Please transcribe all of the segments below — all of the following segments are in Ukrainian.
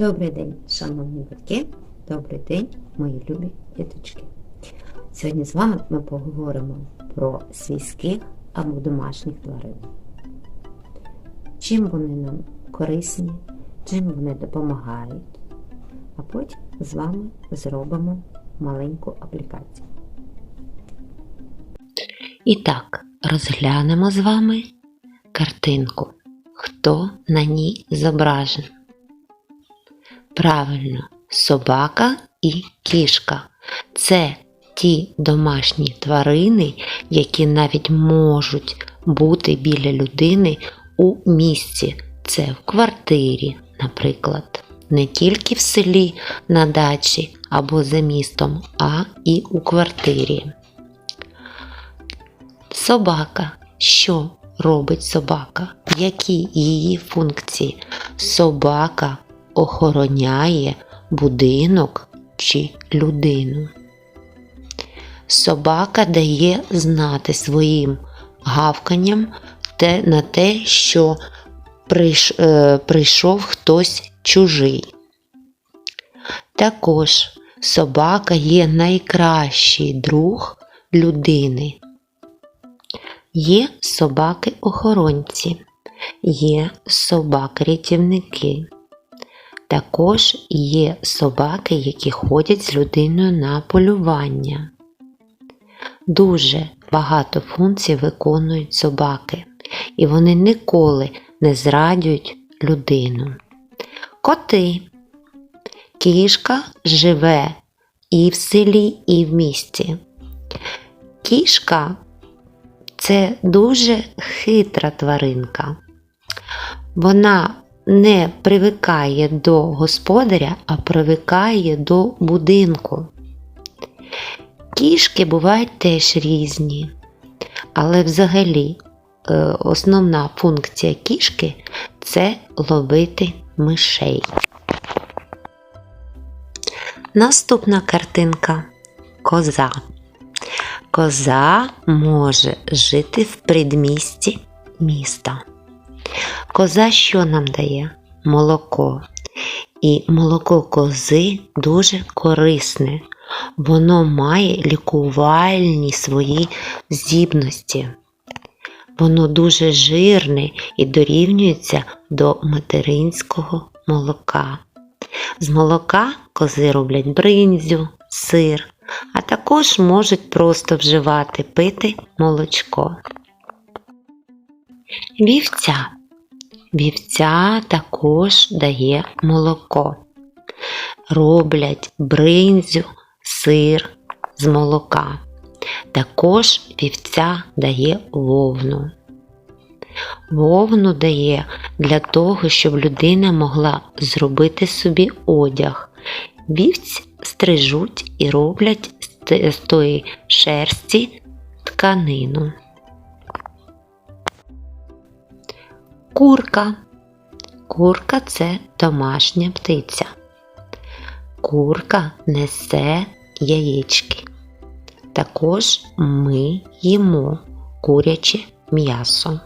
Добрий день, шановні батьки, добрий день, мої любі діточки. Сьогодні з вами ми поговоримо про свійських або домашніх тварин. Чим вони нам корисні, чим вони допомагають, а потім з вами зробимо маленьку аплікацію. І так, розглянемо з вами картинку. Хто на ній зображен? Правильно, собака і кішка. Це ті домашні тварини, які навіть можуть бути біля людини у місті. Це в квартирі, наприклад. Не тільки в селі на дачі або за містом, а і у квартирі. Собака. Що робить собака? Які її функції? Собака охороняє будинок чи людину. Собака дає знати своїм гавканням те, на те, що прийш, е, прийшов хтось чужий. Також собака є найкращий друг людини. Є собаки-охоронці, є собаки-рятівники. Також є собаки, які ходять з людиною на полювання. Дуже багато функцій виконують собаки, і вони ніколи не зрадюють людину. Коти. Кішка живе і в селі, і в місті. Кішка це дуже хитра тваринка. Вона не привикає до господаря, а привикає до будинку. Кішки бувають теж різні, але взагалі е, основна функція кішки це ловити мишей. Наступна картинка коза. Коза може жити в предмісті міста. Коза що нам дає? Молоко. І молоко кози дуже корисне. Воно має лікувальні свої здібності. Воно дуже жирне і дорівнюється до материнського молока. З молока кози роблять бринзю, сир, а також можуть просто вживати пити молочко. Вівця. Вівця також дає молоко. Роблять бринзю, сир з молока. Також вівця дає вовну. Вовну дає для того, щоб людина могла зробити собі одяг. Вівць стрижуть і роблять з тої шерсті тканину. Курка. Курка це домашня птиця. Курка несе яєчки. Також ми їмо куряче м'ясо.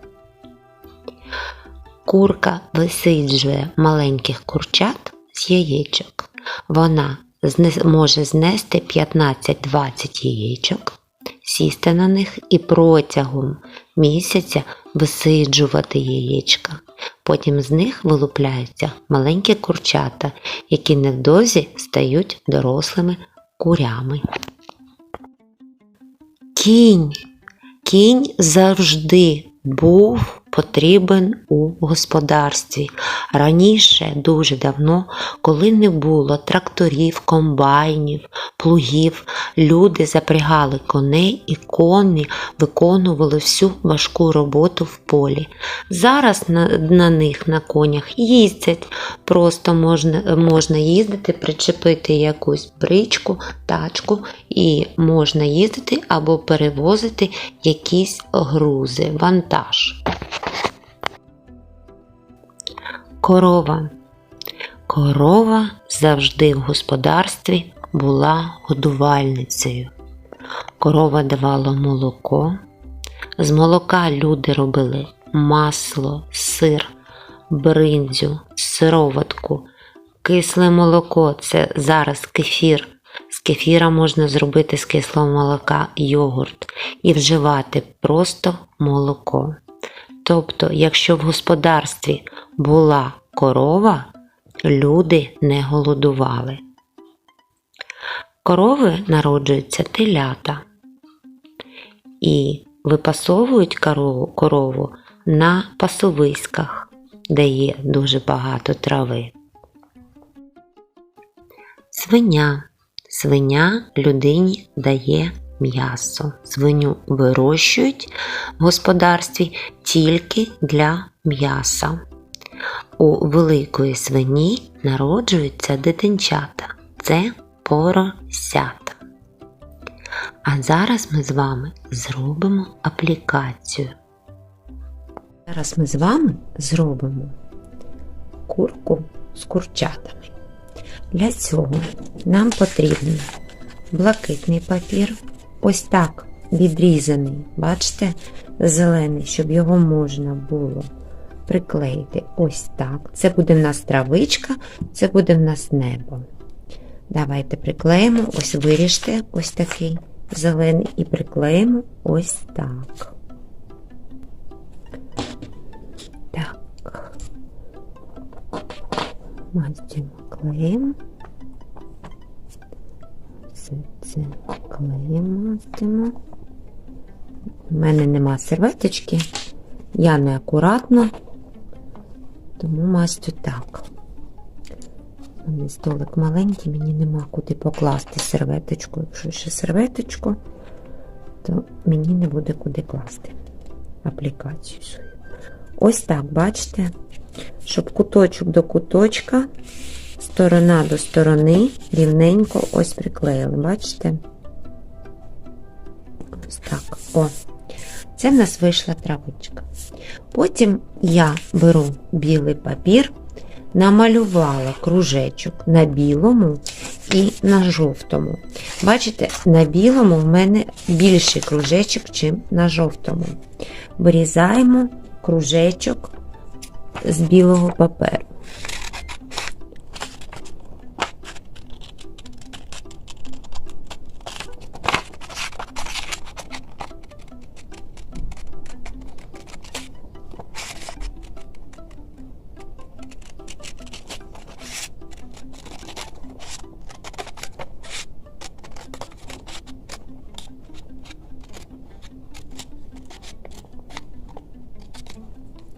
Курка висиджує маленьких курчат з яєчок. Вона може знести 15-20 яєчок, сісти на них і протягом місяця висиджувати яєчка. Потім з них вилупляються маленькі курчата, які невдовзі стають дорослими курями. Кінь. Кінь завжди був потрібен у господарстві. Раніше, дуже давно, коли не було тракторів, комбайнів, плугів, люди запрягали коней і коні виконували всю важку роботу в полі. Зараз на, на них на конях їздять, просто можна, можна їздити, причепити якусь бричку, тачку, і можна їздити або перевозити якісь грузи, вантаж. Корова. Корова завжди в господарстві була годувальницею. Корова давала молоко. З молока люди робили масло, сир, бринзю, сироватку, Кисле молоко це зараз кефір. З кефіра можна зробити з кислого молока йогурт і вживати просто молоко. Тобто, якщо в господарстві була корова, люди не голодували. Корови народжуються телята і випасовують корову, корову на пасовиськах, де є дуже багато трави. Свиня. Свиня людині дає м'ясо. Свиню вирощують в господарстві тільки для м'яса. У великої свині народжуються дитинчата. Це поросята. А зараз ми з вами зробимо аплікацію. Зараз ми з вами зробимо курку з курчатами. Для цього нам потрібен блакитний папір, ось так відрізаний, бачите, зелений, щоб його можна було приклеїти ось так. Це буде в нас травичка, це буде в нас небо. Давайте приклеїмо, ось виріжте ось такий зелений і приклеїмо ось так. Так. Мастимо клеїмо. Все це клеїмо, мастимо. У мене нема серветочки, я неакуратно, тому мастю так. Мене столик маленький, мені нема куди покласти серветочку. Якщо ще серветочку, то мені не буде куди класти аплікацію свою. Ось так, бачите, щоб куточок до куточка, сторона до сторони рівненько ось приклеїли, бачите? Ось так. О, це в нас вийшла травичка. Потім я беру білий папір, намалювала кружечок на білому і на жовтому. Бачите, на білому в мене більший кружечок, ніж на жовтому. Вирізаємо кружечок з білого паперу.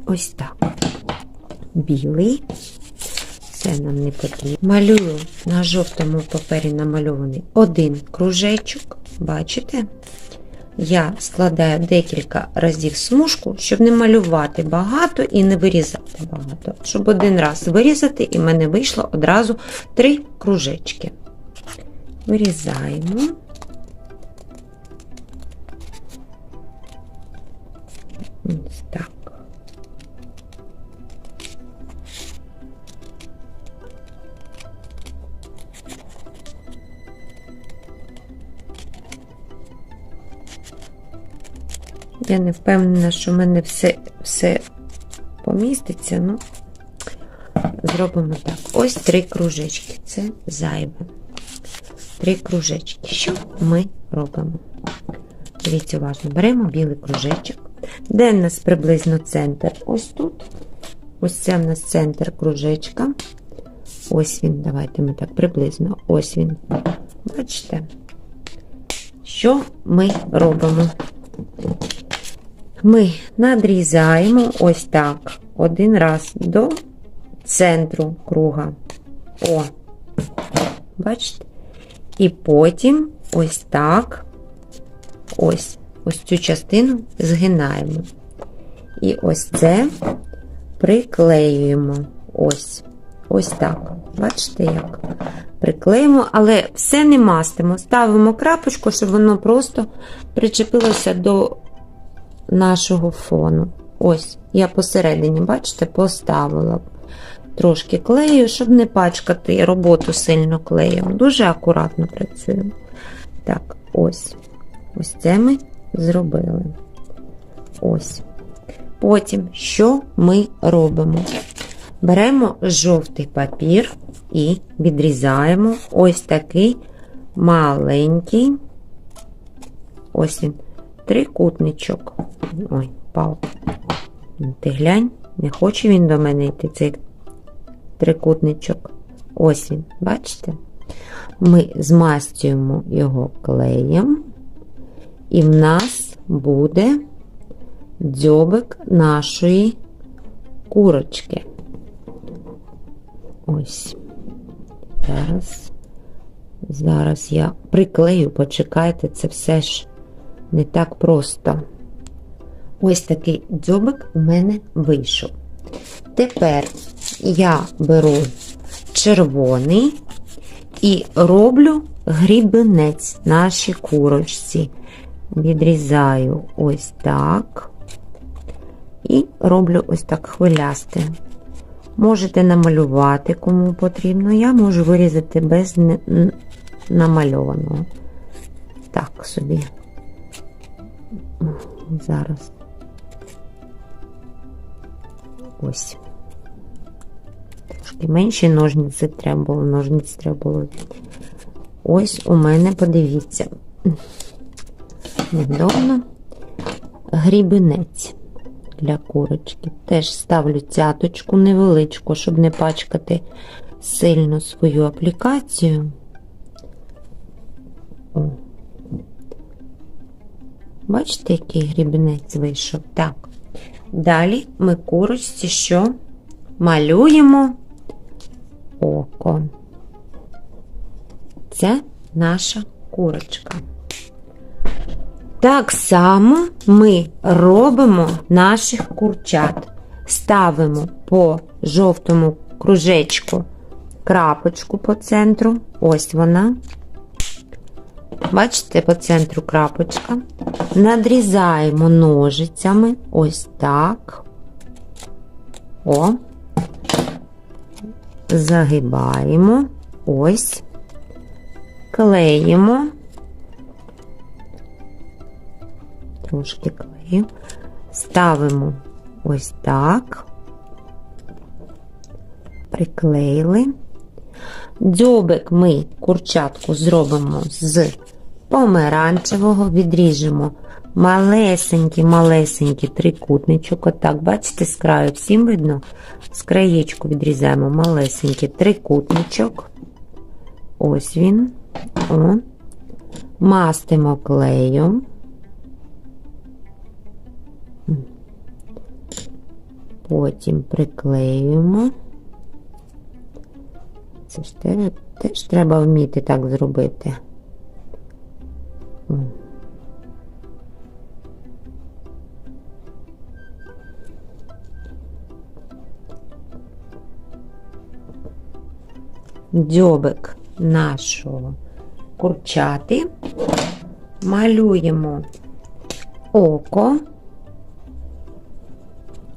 Ось так. Білий. Це нам не потрібно. Малюю на жовтому папері намальований один кружечок. Бачите? Я складаю декілька разів смужку, щоб не малювати багато і не вирізати багато. Щоб один раз вирізати, і в мене вийшло одразу три кружечки. Вирізаємо. Я не впевнена, що в мене все, все поміститься. Ну, зробимо так. Ось три кружечки. Це зайве. Три кружечки. Що ми робимо? Дивіться уважно, беремо білий кружечок. Де в нас приблизно центр? Ось тут. Ось це в нас центр кружечка. Ось він, давайте ми так приблизно. Ось він. Бачите? Що ми робимо? Ми надрізаємо ось так один раз до центру круга. О, бачите? І потім ось так, ось, ось цю частину згинаємо. І ось це приклеюємо. Ось. Ось так. Бачите, як? Приклеїмо, але все не мастимо. Ставимо крапочку, щоб воно просто причепилося до нашого фону. Ось, я посередині, бачите, поставила трошки клею, щоб не пачкати роботу сильно клеєм. Дуже акуратно працюємо. Так, ось. Ось це ми зробили. Ось. Потім, що ми робимо? Беремо жовтий папір і відрізаємо ось такий маленький, ось він, трикутничок. Ой, пав. Ти глянь, не хоче він до мене йти, цей трикутничок. Ось він, бачите? Ми змастюємо його клеєм, і в нас буде дзьобик нашої курочки. Ось. Зараз. Зараз я приклею, почекайте, це все ж не так просто. Ось такий дзьобик у мене вийшов. Тепер я беру червоний і роблю грібенець нашій курочці. Відрізаю ось так. І роблю ось так хвилясте. Можете намалювати, кому потрібно. Я можу вирізати без намальованого. Так собі. Зараз. Ось. Трошки менші ножниці треба було, ножниці треба було. Ось у мене, подивіться, невдобно грібенець для курочки. Теж ставлю цяточку невеличку, щоб не пачкати сильно свою аплікацію. О. Бачите, який грібенець вийшов? Так. Далі ми курочці що малюємо око. Це наша курочка. Так само ми робимо наших курчат. Ставимо по жовтому кружечку крапочку по центру. Ось вона. Бачите, по центру крапочка. Надрізаємо ножицями. Ось так. О, загибаємо, ось, клеїмо, трошки клею, ставимо ось так, приклеїли. Дзьобик ми курчатку зробимо з помаранчевого, відріжемо малесенький-малесенький трикутничок. Отак, бачите, з краю всім видно, з краєчку відрізаємо малесенький трикутничок. Ось він. О. Мастимо клеєм. Потім приклеюємо. Це теж, теж треба вміти так зробити. Дзьобик нашого курчати, малюємо око.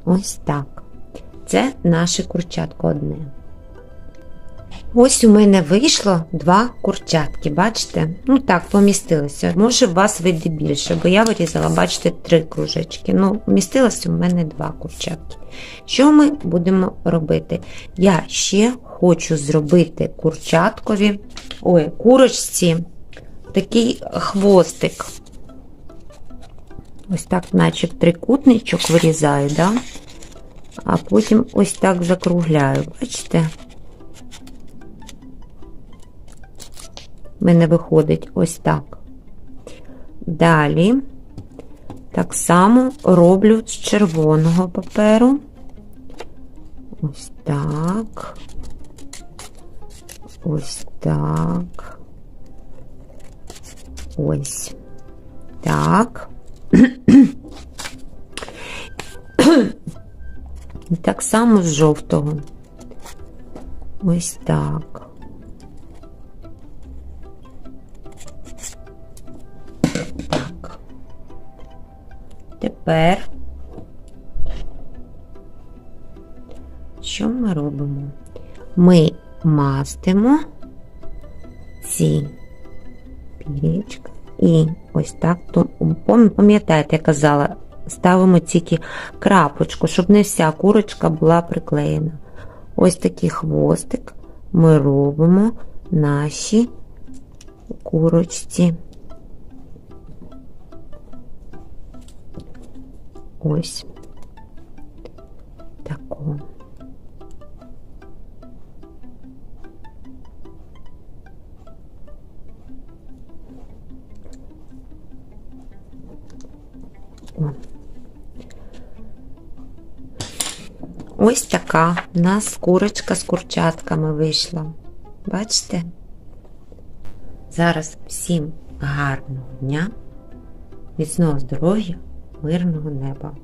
Ось так. Це наше курчатко одне. Ось у мене вийшло два курчатки, бачите? Ну так, помістилося. Може, у вас вийде більше, бо я вирізала, бачите, три кружечки. Ну, вмістилося у мене два курчатки. Що ми будемо робити? Я ще хочу зробити курчаткові, ой, курочці такий хвостик. Ось так, наче трикутничок вирізаю, да? а потім ось так закругляю, бачите? Мене виходить ось так. Далі, так само роблю з червоного паперу. Ось так. Ось так. Ось так. І так само з жовтого. Ось так. Тепер, що ми робимо? Ми мастимо ці пірічки і ось так, пам'ятаєте, я казала, ставимо тільки крапочку, щоб не вся курочка була приклеєна. Ось такий хвостик ми робимо наші курочці. Ось таку. Ось така в нас курочка з курчатками вийшла. Бачите? Зараз всім гарного дня, міцного здоров'я, мирного неба.